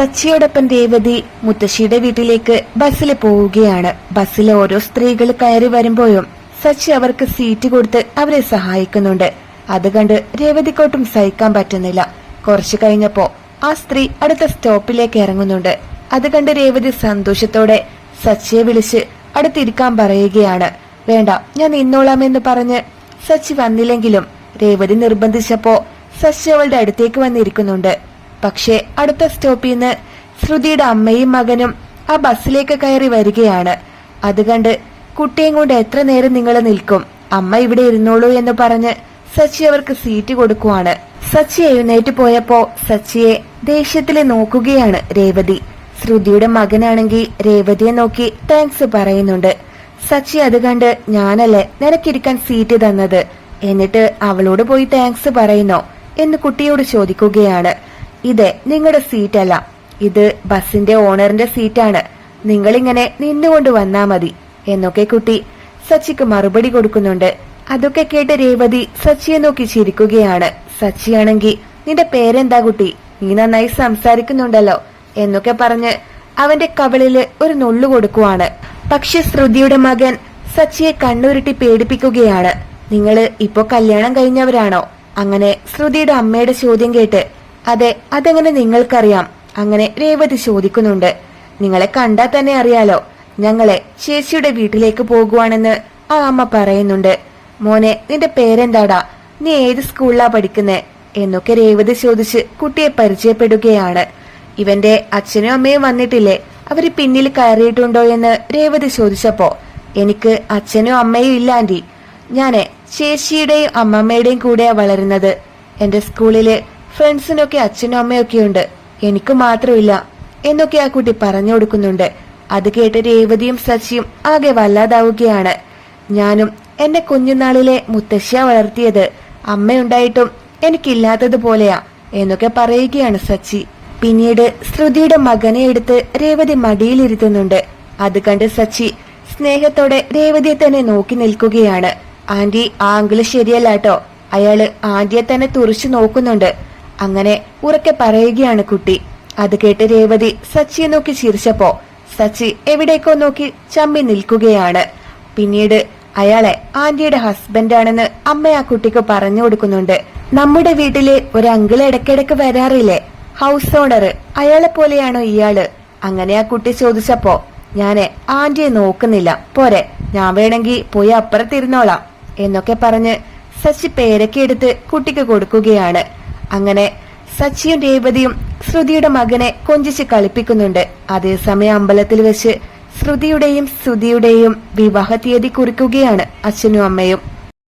സച്ചിയോടൊപ്പം രേവതി മുത്തശ്ശിയുടെ വീട്ടിലേക്ക് ബസ്സിൽ പോവുകയാണ്. ബസ്സിൽ ഓരോ സ്ത്രീകൾ കയറി വരുമ്പോഴും സച്ചി അവർക്ക് സീറ്റ് കൊടുത്ത് അവരെ സഹായിക്കുന്നുണ്ട്. അത് കണ്ട് രേവതിക്കോട്ടും സഹിക്കാൻ പറ്റുന്നില്ല. കുറച്ചു കഴിഞ്ഞപ്പോ ആ സ്ത്രീ അടുത്ത സ്റ്റോപ്പിലേക്ക് ഇറങ്ങുന്നുണ്ട്. അത് കണ്ട് രേവതി സന്തോഷത്തോടെ സച്ചിയെ വിളിച്ച് അടുത്തിരിക്കാൻ പറയുകയാണ്. വേണ്ട ഞാൻ നിന്നോളാമെന്ന് പറഞ്ഞ് സച്ചി വന്നില്ലെങ്കിലും രേവതി നിർബന്ധിച്ചപ്പോ സച്ചി അവളുടെ അടുത്തേക്ക് വന്നിരിക്കുന്നുണ്ട്. പക്ഷേ അടുത്ത സ്റ്റോപ്പിൽ നിന്ന് ശ്രുതിയുടെ അമ്മയും മകനും ആ ബസ്സിലേക്ക് കയറി വരികയാണ്. അത് കണ്ട് കുട്ടിയും കൊണ്ട് എത്ര നേരം നിങ്ങൾ നിൽക്കും? അമ്മ ഇവിടെ ഇരുന്നോളൂ എന്ന് പറഞ്ഞ് സച്ചി അവർക്ക് സീറ്റ് കൊടുക്കുവാണ്. സച്ചി എഴുന്നേറ്റ് പോയപ്പോ സച്ചിയെ ദേഷ്യത്തിൽ നോക്കുകയാണ് രേവതി. ശ്രുതിയുടെ മകനാണെങ്കിൽ രേവതിയെ നോക്കി താങ്ക്സ് പറയുന്നുണ്ട്. സച്ചി അത് കണ്ട് ഞാനല്ലേ നിനക്കിരിക്കാൻ സീറ്റ് തന്നത്? എന്നിട്ട് അവളോട് പോയി താങ്ക്സ് പറയുന്നോ? എന്ന് കുട്ടിയോട് ചോദിക്കുകയാണ്. ഇതെ നിങ്ങളുടെ സീറ്റല്ല. ഇത് ബസിന്റെ ഓണറിന്റെ സീറ്റാണ്. നിങ്ങളിങ്ങനെ നിന്നുകൊണ്ട് വന്നാ മതി. എന്നൊക്കെ കുട്ടി സച്ചിക്ക് മറുപടി കൊടുക്കുന്നുണ്ട്. അതൊക്കെ കേട്ട് രേവതി സച്ചിയെ നോക്കി ചിരിക്കുകയാണ്. സച്ചിയാണെങ്കി നിന്റെ പേരെന്താ കുട്ടി? നീ നന്നായി സംസാരിക്കുന്നുണ്ടല്ലോ. എന്നൊക്കെ പറഞ്ഞ് അവന്റെ കവളിൽ ഒരു നുള്ളു കൊടുക്കുവാണ്. പക്ഷെ ശ്രുതിയുടെ മകൻ സച്ചിയെ കണ്ണുരുട്ടി പേടിപ്പിക്കുകയാണ്. നിങ്ങൾ ഇപ്പോ കല്യാണം കഴിഞ്ഞവരാണോ? അങ്ങനെ ശ്രുതിയുടെ അമ്മയുടെ ചോദ്യം കേട്ട് അതെ അതെങ്ങനെ നിങ്ങൾക്കറിയാം? അങ്ങനെ രേവതി ചോദിക്കുന്നുണ്ട്. നിങ്ങളെ കണ്ടാൽ തന്നെ അറിയാലോ ഞങ്ങളെ ചേച്ചിയുടെ വീട്ടിലേക്ക് പോകുവാണെന്ന് ആ അമ്മ പറയുന്നുണ്ട്. മോനെ നിന്റെ പേരെന്താടാ? നീ ഏത് സ്കൂളിലാ പഠിക്കുന്നേ? എന്നൊക്കെ രേവതി ചോദിച്ച് കുട്ടിയെ പരിചയപ്പെടുകയാണ്. ഇവന്റെ അച്ഛനും അമ്മയും വന്നിട്ടില്ലേ? അവർ പിന്നിൽ കയറിയിട്ടുണ്ടോ എന്ന് രേവതി ചോദിച്ചപ്പോ എനിക്ക് അച്ഛനും അമ്മയും ഇല്ലാണ്ടി. ഞാൻ ചേച്ചിയുടെയും അമ്മമ്മയുടെയും കൂടെയാ വളരുന്നത്. എന്റെ സ്കൂളിൽ ഫ്രണ്ട്സിനൊക്കെ അച്ഛനും അമ്മയൊക്കെ ഉണ്ട് എനിക്ക് മാത്രമില്ല എന്നൊക്കെ ആ കുട്ടി പറഞ്ഞു കൊടുക്കുന്നുണ്ട്. അത് കേട്ട് രേവതിയും സച്ചിയും ആകെ വല്ലാതാവുകയാണ്. ഞാനും എന്റെ കുഞ്ഞുനാളിലെ മുത്തശ്ശിയ വളർത്തിയത്. അമ്മയുണ്ടായിട്ടും എനിക്കില്ലാത്തതുപോലെയാ എന്നൊക്കെ പറയുകയാണ് സച്ചി. പിന്നീട് ശ്രുതിയുടെ മകനെ എടുത്ത് രേവതി മടിയിലിരുത്തുന്നുണ്ട്. അത് കണ്ട് സച്ചി സ്നേഹത്തോടെ രേവതിയെ തന്നെ നോക്കി നിൽക്കുകയാണ്. ആന്റി ആ ശരിയല്ലാട്ടോ. അയാൾ ആന്റിയെ തന്നെ തുറച്ചു നോക്കുന്നുണ്ട്. അങ്ങനെ ഉറക്കെ പറയുകയാണ് കുട്ടി. അത് കേട്ട് രേവതി സച്ചിയെ നോക്കി ചിരിച്ചപ്പോ സച്ചി എവിടേക്കോ നോക്കി ചമ്മി നിൽക്കുകയാണ്. പിന്നീട് അയാളെ ആന്റിയുടെ ഹസ്ബൻഡാണെന്ന് അമ്മ ആ കുട്ടിക്ക് പറഞ്ഞു കൊടുക്കുന്നുണ്ട്. നമ്മുടെ വീട്ടിലെ ഒരു അങ്കിൾ ഇടയ്ക്കിടയ്ക്ക് വരാറില്ലേ? ഹൗസ് ഓണർ അയാളെ പോലെയാണോ ഇയാൾ? അങ്ങനെ ആ കുട്ടി ചോദിച്ചപ്പോ ഞാൻ ആന്റിയെ നോക്കുന്നില്ല. പോരെ ഞാൻ വേണമെങ്കിൽ പോയി അപ്പുറത്തിരുന്നോളാം എന്നൊക്കെ പറഞ്ഞ് സച്ചി പേരൊക്കെ എടുത്ത് കുട്ടിക്ക് കൊടുക്കുകയാണ്. അങ്ങനെ സച്ചിയും രേവതിയും ശ്രുതിയുടെ മകനെ കൊഞ്ചിച്ച് കളിപ്പിക്കുന്നുണ്ട്. അതേസമയം അമ്പലത്തിൽ വെച്ച് ശ്രുതിയുടെയും ശ്രുതിയുടെയും വിവാഹ തീയതി കുറിക്കുകയാണ് അച്ഛനും അമ്മയും.